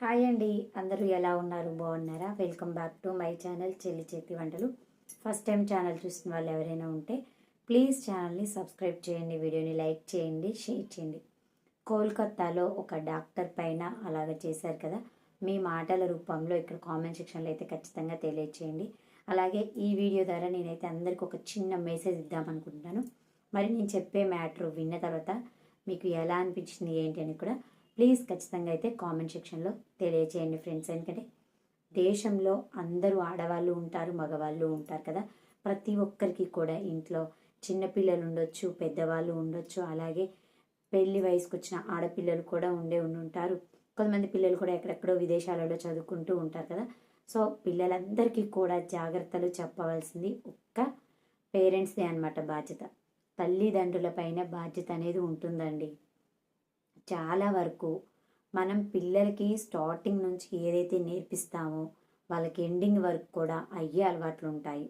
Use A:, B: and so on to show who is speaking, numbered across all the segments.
A: Hi అండి. అందరూ ఎలా ఉన్నారు? బాగున్నారా? Welcome back to my channel చెల్లి చేతి వంటలు. ఫస్ట్ టైం ఛానల్ చూసిన వాళ్ళు ఎవరైనా ఉంటే ప్లీజ్ ఛానల్ని సబ్స్క్రైబ్ చేయండి వీడియోని లైక్ చేయండి షేర్ చేయండి. కోల్కత్తాలో ఒక డాక్టర్ పైన అలాగ చేశారు కదా మీ మాటల రూపంలో ఇక్కడ కామెంట్ సెక్షన్లో అయితే ఖచ్చితంగా తెలియచేయండి. అలాగే ఈ వీడియో ద్వారా నేనైతే అందరికి ఒక చిన్న మెసేజ్ ఇద్దామనుకుంటున్నాను. మరి నేను చెప్పే మ్యాటర్ విన్న తర్వాత మీకు ఎలా అనిపించింది ఏంటి అని కూడా ప్లీజ్ ఖచ్చితంగా అయితే కామెంట్ సెక్షన్లో తెలియచేయండి ఫ్రెండ్స్. ఎందుకంటే దేశంలో అందరూ ఆడవాళ్ళు ఉంటారు మగవాళ్ళు ఉంటారు కదా. ప్రతి ఒక్కరికి కూడా ఇంట్లో చిన్నపిల్లలు ఉండొచ్చు పెద్దవాళ్ళు ఉండొచ్చు అలాగే పెళ్ళి వయసుకు వచ్చిన ఆడపిల్లలు కూడా ఉండే ఉండి ఉంటారు. కొంతమంది పిల్లలు కూడా ఎక్కడెక్కడో విదేశాలలో చదువుకుంటూ ఉంటారు కదా. సో పిల్లలందరికీ కూడా జాగ్రత్తలు చెప్పవలసింది ఒక్క పేరెంట్స్దే అనమాట బాధ్యత. తల్లిదండ్రుల పైన బాధ్యత అనేది ఉంటుందండి. చాలా వరకు మనం పిల్లలకి స్టార్టింగ్ నుంచి ఏదైతే నేర్పిస్తామో వాళ్ళకి ఎండింగ్ వరకు కూడా అయ్యే అలవాట్లు ఉంటాయి.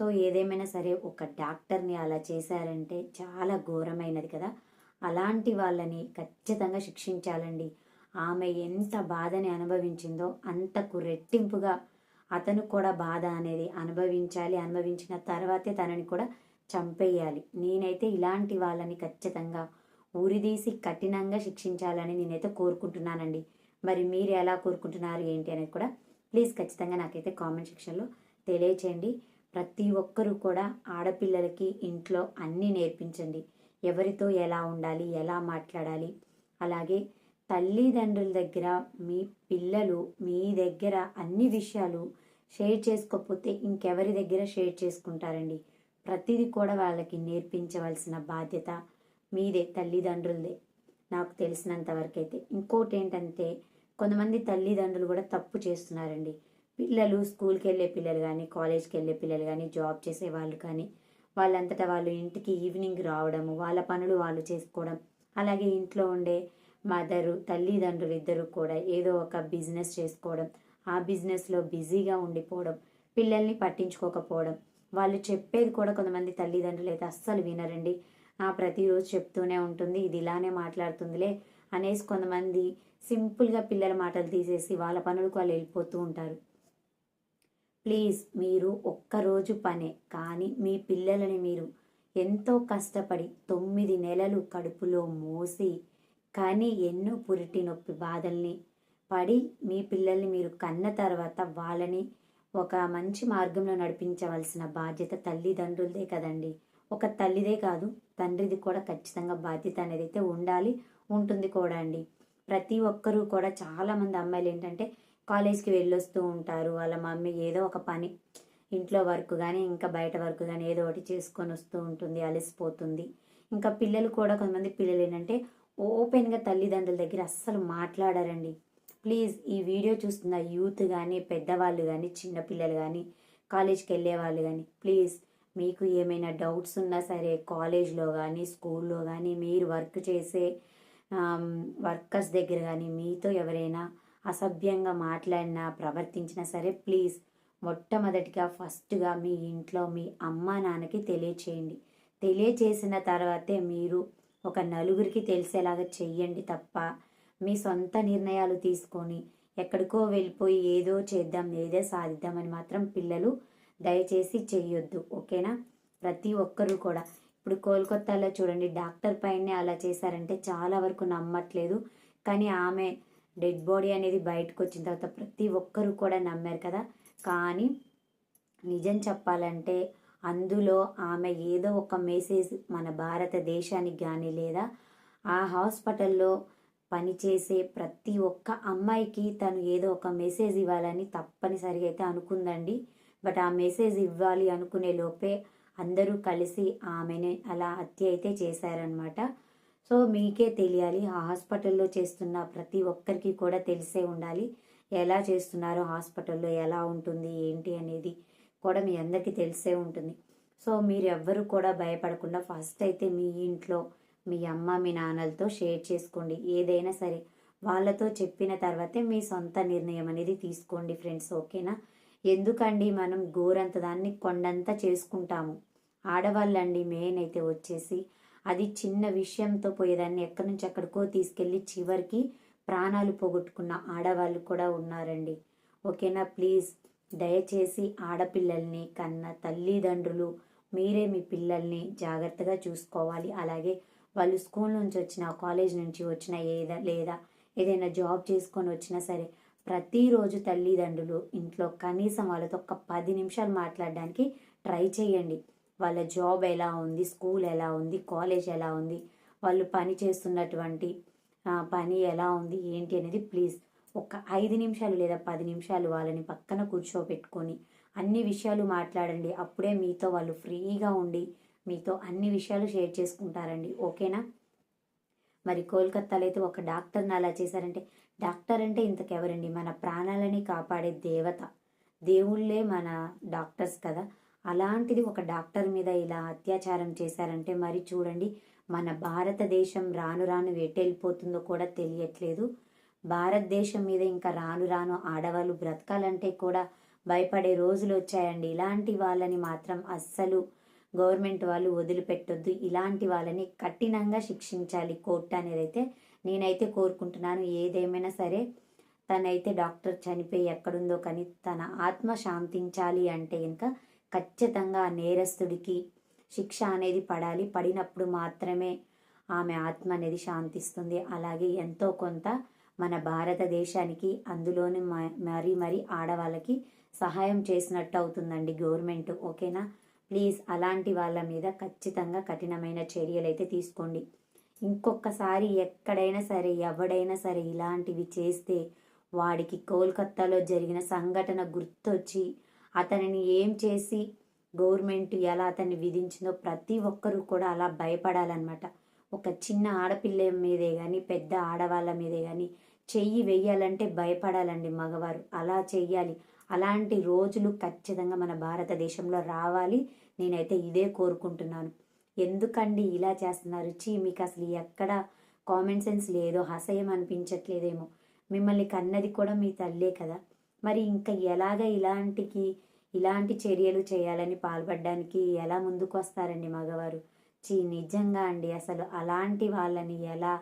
A: సో ఏదేమైనా సరే ఒక డాక్టర్ని అలా చేశారంటే చాలా ఘోరమైనది కదా. అలాంటి వాళ్ళని ఖచ్చితంగా శిక్షించాలండి. ఆమె ఎంత బాధని అనుభవించిందో అంతకు రెట్టింపుగా అతను కూడా బాధ అనేది అనుభవించాలి అనుభవించిన తర్వాతే తనని కూడా చంపేయాలి. నేనైతే ఇలాంటి వాళ్ళని ఖచ్చితంగా ఊరిదీసి కఠినంగా శిక్షించాలని నేనైతే కోరుకుంటున్నానండి. మరి మీరు ఎలా కోరుకుంటున్నారు ఏంటి అనేది కూడా ప్లీజ్ ఖచ్చితంగా నాకైతే కామెంట్ సెక్షన్లో తెలియచేయండి. ప్రతి ఒక్కరూ కూడా ఆడపిల్లలకి ఇంట్లో అన్నీ నేర్పించండి. ఎవరితో ఎలా ఉండాలి ఎలా మాట్లాడాలి. అలాగే తల్లిదండ్రుల దగ్గర మీ పిల్లలు మీ దగ్గర అన్ని విషయాలు షేర్ చేసుకోకపోతే ఇంకెవరి దగ్గర షేర్ చేసుకుంటారండి? ప్రతిదీ కూడా వాళ్ళకి నేర్పించవలసిన బాధ్యత మీదే తల్లిదండ్రులదే. నాకు తెలిసినంత వరకు ఇంకోటి ఏంటంటే కొంతమంది తల్లిదండ్రులు కూడా తప్పు చేస్తున్నారండి. పిల్లలు స్కూల్కి వెళ్ళే పిల్లలు కానీ కాలేజ్కి వెళ్ళే పిల్లలు కానీ జాబ్ చేసే వాళ్ళు కానీ వాళ్ళంతటా వాళ్ళు ఇంటికి ఈవినింగ్ రావడము వాళ్ళ పనులు వాళ్ళు చేసుకోవడం అలాగే ఇంట్లో ఉండే మదరు తల్లిదండ్రులు ఇద్దరు కూడా ఏదో ఒక బిజినెస్ చేసుకోవడం ఆ బిజినెస్లో బిజీగా ఉండిపోవడం పిల్లల్ని పట్టించుకోకపోవడం వాళ్ళు చెప్పేది కూడా కొంతమంది తల్లిదండ్రులు అయితే అస్సలు వినరండి. ప్రతిరోజు చెప్తూనే ఉంటుంది ఇది ఇలానే మాట్లాడుతుందిలే అనేసి కొంతమంది సింపుల్గా పిల్లల మాటలు తీసేసి వాళ్ళ పనులకు వాళ్ళు వెళ్ళిపోతూ ఉంటారు. ప్లీజ్ మీరు ఒక్కరోజు పనే కానీ మీ పిల్లలని మీరు ఎంతో కష్టపడి తొమ్మిది నెలలు కడుపులో మోసి కానీ ఎన్నో పురిటి నొప్పి బాధల్ని పడి మీ పిల్లల్ని మీరు కన్న తర్వాత వాళ్ళని ఒక మంచి మార్గంలో నడిపించవలసిన బాధ్యత తల్లిదండ్రులదే కదండి. ఒక తల్లిదే కాదు తండ్రిది కూడా ఖచ్చితంగా బాధ్యత అనేది అయితే ఉండాలి ఉంటుంది కూడా అండి. ప్రతి ఒక్కరూ కూడా చాలామంది అమ్మాయిలు ఏంటంటే కాలేజ్కి వెళ్ళొస్తూ ఉంటారు. వాళ్ళ మమ్మీ ఏదో ఒక పని ఇంట్లో వర్క్ కానీ ఇంకా బయట వర్క్ కానీ ఏదో ఒకటి చేసుకొని వస్తూ ఉంటుంది అలసిపోతుంది. ఇంకా పిల్లలు కూడా కొంతమంది పిల్లలు ఏంటంటే ఓపెన్గా తల్లిదండ్రుల దగ్గర అస్సలు మాట్లాడారండి. ప్లీజ్ ఈ వీడియో చూస్తున్న యూత్ కానీ పెద్దవాళ్ళు కానీ చిన్నపిల్లలు కానీ కాలేజ్కి వెళ్ళే వాళ్ళు కానీ ప్లీజ్ మీకు ఏమైనా డౌట్స్ ఉన్నా సరే కాలేజ్లో కానీ స్కూల్లో కానీ మీరు వర్క్ చేసే వర్కర్స్ దగ్గర కానీ మీతో ఎవరైనా అసభ్యంగా మాట్లాడినా ప్రవర్తించినా సరే ప్లీజ్ మొట్టమొదటిగా ఫస్ట్గా మీ ఇంట్లో మీ అమ్మ నాన్నకి తెలియచేయండి. తెలియచేసిన తర్వాతే మీరు ఒక నలుగురికి తెలిసేలాగా చెయ్యండి తప్ప మీ సొంత నిర్ణయాలు తీసుకొని ఎక్కడికో వెళ్ళిపోయి ఏదో చేద్దాం ఏదో సాధిద్దామని మాత్రం పిల్లలు దయచేసి చెయ్యొద్దు ఓకేనా? ప్రతి ఒక్కరూ కూడా. ఇప్పుడు కోల్కత్తాలో చూడండి డాక్టర్ పైనే అలా చేశారంటే చాలా వరకు నమ్మట్లేదు. కానీ ఆమె డెడ్ బాడీ అనేది బయటకు వచ్చిన తర్వాత ప్రతి ఒక్కరూ కూడా నమ్మారు కదా. కానీ నిజం చెప్పాలంటే అందులో ఆమె ఏదో ఒక మెసేజ్ మన భారతదేశానికి కానీ లేదా ఆ హాస్పిటల్లో పనిచేసే ప్రతి ఒక్క అమ్మాయికి తను ఏదో ఒక మెసేజ్ ఇవ్వాలని తప్పనిసరిగా అయితే అనుకుందండి. బట్ ఆ మెసేజ్ ఇవ్వాలి అనుకునే లోపే అందరూ కలిసి ఆమెని అలా హత్య అయితే చేశారనమాట సో మీకే తెలియాలి ఆ హాస్పిటల్లో చేస్తున్న ప్రతి ఒక్కరికి కూడా తెలిసే ఉండాలి. ఎలా చేస్తున్నారో హాస్పిటల్లో ఎలా ఉంటుంది ఏంటి అనేది కూడా మీ అందరికీ తెలిసే ఉంటుంది. సో మీరు ఎవ్వరు కూడా భయపడకుండా ఫస్ట్ అయితే మీ ఇంట్లో మీ అమ్మ మీ నాన్నలతో షేర్ చేసుకోండి. ఏదైనా సరే వాళ్ళతో చెప్పిన తర్వాతే మీ సొంత నిర్ణయం అనేది తీసుకోండి ఫ్రెండ్స్ ఓకేనా? ఎందుకండి మనం గోరంత దాన్ని కొండంత చేసుకుంటాము? ఆడవాళ్ళండి మెయిన్ అయితే వచ్చేసి అది చిన్న విషయంతో పోయేదాన్ని ఎక్కడి నుంచి ఎక్కడికో తీసుకెళ్ళి చివరికి ప్రాణాలు పోగొట్టుకున్న ఆడవాళ్ళు కూడా ఉన్నారండి. ఓకేనా? ప్లీజ్ దయచేసి ఆడపిల్లల్ని కన్న తల్లిదండ్రులు మీరే మీ పిల్లల్ని జాగ్రత్తగా చూసుకోవాలి. అలాగే వాళ్ళు స్కూల్ నుంచి వచ్చిన కాలేజ్ నుంచి వచ్చిన ఏదా లేదా ఏదైనా జాబ్ చేసుకొని వచ్చినా సరే ప్రతిరోజు తల్లిదండ్రులు ఇంట్లో కనీసం వాళ్ళతో ఒక పది నిమిషాలు మాట్లాడడానికి ట్రై చేయండి. వాళ్ళ జాబ్ ఎలా ఉంది స్కూల్ ఎలా ఉంది కాలేజ్ ఎలా ఉంది వాళ్ళు పని చేస్తున్నటువంటి పని ఎలా ఉంది ఏంటి అనేది ప్లీజ్ ఒక ఐదు నిమిషాలు లేదా పది నిమిషాలు వాళ్ళని పక్కన కూర్చోబెట్టుకొని అన్ని విషయాలు మాట్లాడండి. అప్పుడే మీతో వాళ్ళు ఫ్రీగా ఉండి మీతో అన్ని విషయాలు షేర్ చేసుకుంటారండి. ఓకేనా? మరి కోల్కత్తాలో అయితే ఒక డాక్టర్ని అలా చేశారంటే డాక్టర్ అంటే ఇంతకెవరండి? మన ప్రాణాలని కాపాడే దేవత. దేవుళ్ళే మన డాక్టర్స్ కదా. అలాంటిది ఒక డాక్టర్ మీద ఇలా అత్యాచారం చేశారంటే మరి చూడండి మన భారతదేశం రాను రాను ఎటెళ్ళిపోతుందో కూడా తెలియట్లేదు. భారతదేశం మీద ఇంకా రాను రాను ఆడవాళ్ళు బ్రతకాలంటే కూడా భయపడే రోజులు వచ్చాయండి. ఇలాంటి వాళ్ళని మాత్రం అస్సలు గవర్నమెంట్ వాళ్ళు వదిలిపెట్టొద్దు. ఇలాంటి వాళ్ళని కఠినంగా శిక్షించాలి కోర్టు అనేది అయితే. నేనైతే కోరుకుంటున్నాను ఏదేమైనా సరే తనైతే డాక్టర్ చనిపోయి ఎక్కడుందో కానీ తన ఆత్మ శాంతించాలి అంటే ఇంకా ఖచ్చితంగా నేరస్తుడికి శిక్ష అనేది పడాలి. పడినప్పుడు మాత్రమే ఆమె ఆత్మ అనేది శాంతిస్తుంది. అలాగే ఎంతో కొంత మన భారతదేశానికి అందులోని మరీ మరీ ఆడవాళ్ళకి సహాయం చేసినట్టు అవుతుందండి గవర్నమెంట్. ఓకేనా? ప్లీజ్ అలాంటి వాళ్ళ మీద ఖచ్చితంగా కఠినమైన చర్యలు అయితే తీసుకోండి. ఇంకొకసారి ఎక్కడైనా సరే ఎవడైనా సరే ఇలాంటివి చేస్తే వాడికి కోల్కత్తాలో జరిగిన సంఘటన గుర్తొచ్చి అతనిని ఏం చేసి గవర్నమెంట్ ఎలా అతన్ని విధించిందో ప్రతి ఒక్కరూ కూడా అలా భయపడాలన్నమాట. ఒక చిన్న ఆడపిల్ల మీదే కానీ పెద్ద ఆడవాళ్ళ మీదే కానీ చెయ్యి వెయ్యాలంటే భయపడాలండి మగవారు. అలా చెయ్యాలి. అలాంటి రోజులు ఖచ్చితంగా మన భారతదేశంలో రావాలి. నేనైతే ఇదే కోరుకుంటున్నాను. ఎందుకండి ఇలా చేస్తున్నారు? చీ మీకు అసలు ఎక్కడ కామన్ సెన్స్ లేదో అసహ్యం అనిపించట్లేదేమో. మిమ్మల్ని కన్నది కూడా మీ తల్లే కదా. మరి ఇంకా ఎలాగ ఇలాంటికి ఇలాంటి చర్యలు చేయాలని పాల్పడడానికి ఎలా ముందుకు వస్తారండి మగవారు? చీ నిజంగా అండి. అసలు అలాంటి వాళ్ళని ఎలా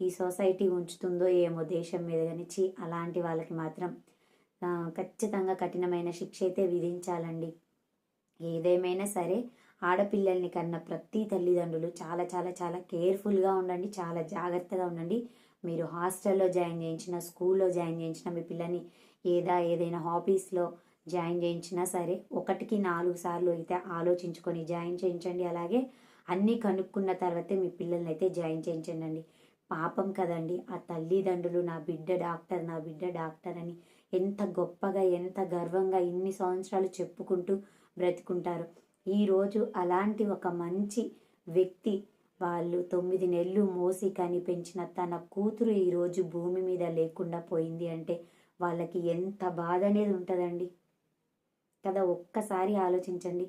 A: ఈ సొసైటీ ఉంచుతుందో ఏమో దేశం మీద కానీ చీ అలాంటి వాళ్ళకి మాత్రం ఖచ్చితంగా కఠినమైన శిక్ష అయితే విధించాలండి. ఏదేమైనా సరే ఆడపిల్లల్ని కన్న ప్రతి తల్లిదండ్రులు చాలా చాలా చాలా కేర్ఫుల్గా ఉండండి చాలా జాగ్రత్తగా ఉండండి. మీరు హాస్టల్లో జాయిన్ చేయించిన స్కూల్లో జాయిన్ చేయించిన మీ పిల్లని ఏదా ఏదైనా హాబీస్లో జాయిన్ చేయించినా సరే ఒకటికి నాలుగు సార్లు అయితే ఆలోచించుకొని జాయిన్ చేయించండి. అలాగే అన్నీ కనుక్కున్న తర్వాతే మీ పిల్లల్ని అయితే జాయిన్ చేయించండి పాపం కదండి ఆ తల్లిదండ్రులు నా బిడ్డ డాక్టర్ నా బిడ్డ డాక్టర్ అని ఎంత గొప్పగా ఎంత గర్వంగా ఇన్ని సంవత్సరాలు చెప్పుకుంటూ బ్రతుకుంటారు. ఈరోజు అలాంటి ఒక మంచి వ్యక్తి వాళ్ళు తొమ్మిది నెలలు మోసి కానీ పెంచిన తన కూతురు ఈరోజు భూమి మీద లేకుండా పోయింది అంటే వాళ్ళకి ఎంత బాధ అనేది ఉంటుందండి. కదా ఒక్కసారి ఆలోచించండి.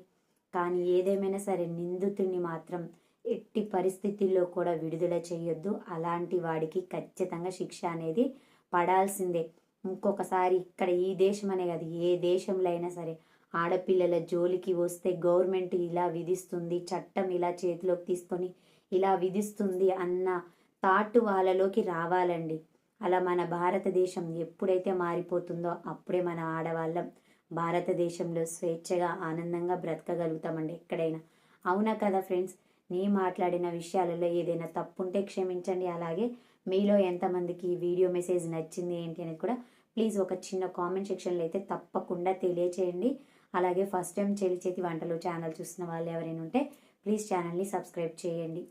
A: కానీ ఏదేమైనా సరే నిందితుడిని మాత్రం ఎట్టి పరిస్థితుల్లో కూడా విడుదల చేయొద్దు. అలాంటి వాడికి ఖచ్చితంగా శిక్ష అనేది పడాల్సిందే. ఇంకొకసారి ఇక్కడ ఈ దేశం అనే కాదు ఏ దేశంలో అయినా సరే ఆడపిల్లల జోలికి వస్తే గవర్నమెంట్ ఇలా విధిస్తుంది చట్టం ఇలా చేతిలోకి తీసుకొని ఇలా విధిస్తుంది అన్న తాటు వాళ్ళలోకి రావాలండి. అలా మన భారతదేశం ఎప్పుడైతే మారిపోతుందో అప్పుడే మన ఆడవాళ్ళం భారతదేశంలో స్వేచ్ఛగా ఆనందంగా బ్రతకగలుగుతామండి ఎక్కడైనా. అవునా కదా ఫ్రెండ్స్? నీ మాట్లాడిన విషయాలలో ఏదైనా తప్పుంటే క్షమించండి. అలాగే మీలో ఎంతమందికి ఈ వీడియో మెసేజ్ నచ్చింది ఏంటి అనేది కూడా ప్లీజ్ ఒక చిన్న కామెంట్ సెక్షన్లో అయితే తప్పకుండా తెలియచేయండి. అలాగే ఫస్ట్ టైం చెల్లి చేతి వంటలు ఛానల్ చూస్తున్న వాళ్ళు ఎవరైనా ఉంటే ప్లీజ్ ఛానల్ని సబ్స్క్రైబ్ చేయండి.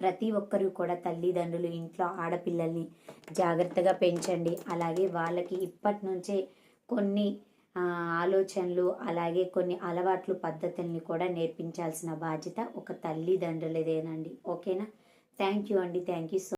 A: ప్రతి ఒక్కరూ కూడా తల్లిదండ్రులు ఇంట్లో ఆడపిల్లల్ని జాగ్రత్తగా పెంచండి. అలాగే వాళ్ళకి ఇప్పటి నుంచే కొన్ని ఆలోచనలు అలాగే కొన్ని అలవాట్లు పద్ధతుల్ని కూడా నేర్పించాల్సిన బాధ్యత ఒక తల్లిదండ్రులదేనండి. ఓకేనా? థ్యాంక్ యూ అండి. Thank you so